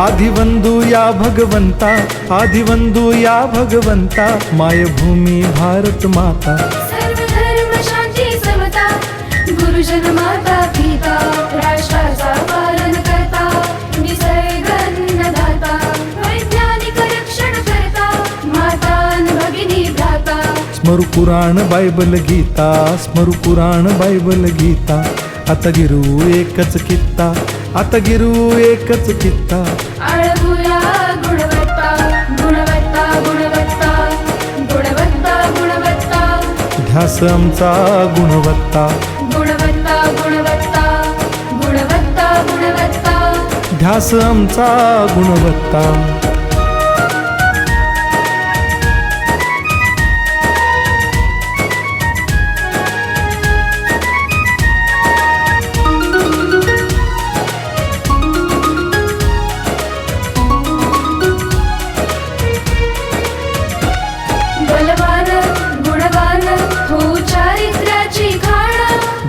आदिवंदू या भगवंता आदिवंदू या भगवंता मायभूमी भारत माता। सर्व धर्म शांती समता गुरुजन स्मरु पुराण बायबल गीता स्मरु पुराण बायबल गीता आता गिरू एकच कित्ता आता गिरू एकच कित्ता आळवूया गुणवत्ता गुणवत्ता गुणवत्ता गुणवत्ता गुणवत्ता ध्यास आमचा गुणवत्ता गुणवत्ता गुणवत्ता गुणवत्ता गुणवत्ता ध्यास आमचा गुणवत्ता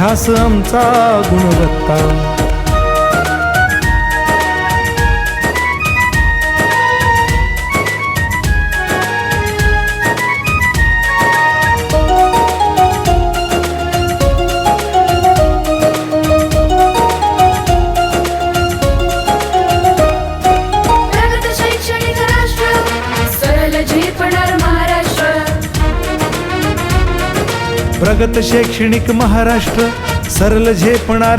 ध्यास आमचा गुणवत्ता. प्रगत शैक्षणिक महाराष्ट्र सरल झेपणार